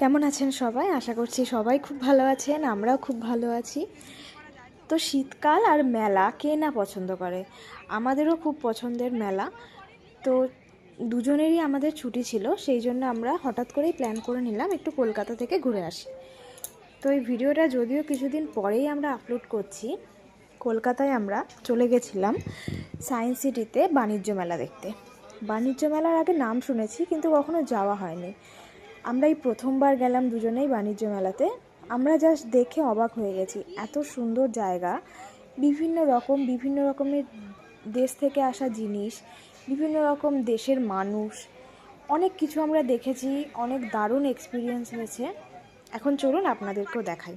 কেমন আছেন সবাই? আশা করছি সবাই খুব ভালো আছেন, আমরাও খুব ভালো আছি। তো শীতকাল আর মেলা কে না পছন্দ করে? আমাদেরও খুব পছন্দের মেলা। তো দুজনেরই আমাদের ছুটি ছিল, সেই জন্য আমরা হঠাৎ করেই প্ল্যান করে নিলাম একটু কলকাতা থেকে ঘুরে আসি। তো এই ভিডিওটা যদিও কিছুদিন পরেই আমরা আপলোড করছি, কলকাতায় আমরা চলে গেছিলাম সায়েন্স সিটিতে বাণিজ্য মেলা দেখতে। বাণিজ্য মেলার আগে নাম শুনেছি, কিন্তু কখনো যাওয়া হয়নি। আমরা এই প্রথমবার গেলাম দুজনেই বাণিজ্য মেলাতে। আমরা জাস্ট দেখে অবাক হয়ে গেছি, এত সুন্দর জায়গা। বিভিন্ন রকম, বিভিন্ন রকমের দেশ থেকে আসা জিনিস, বিভিন্ন রকম দেশের মানুষ। অনেক কিছু আমরা দেখেছি, অনেক দারুণ এক্সপিরিয়েন্স হয়েছে। এখন চলুন আপনাদেরকেও দেখাই।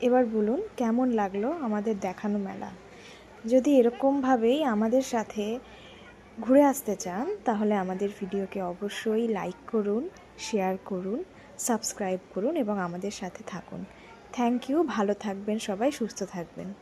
এবার বলুন, কেমন লাগল আমাদের দেখানো মেলা? যদি এরকমভাবেই আমাদের সাথে ঘুরে আসতে চান, তাহলে আমাদের ভিডিওকে অবশ্যই লাইক করুন শেয়ার করুন সাবস্ক্রাইব করুন এবং আমাদের সাথে থাকুন। থ্যাংক ইউ ভালো থাকবেন সবাই, সুস্থ থাকবেন।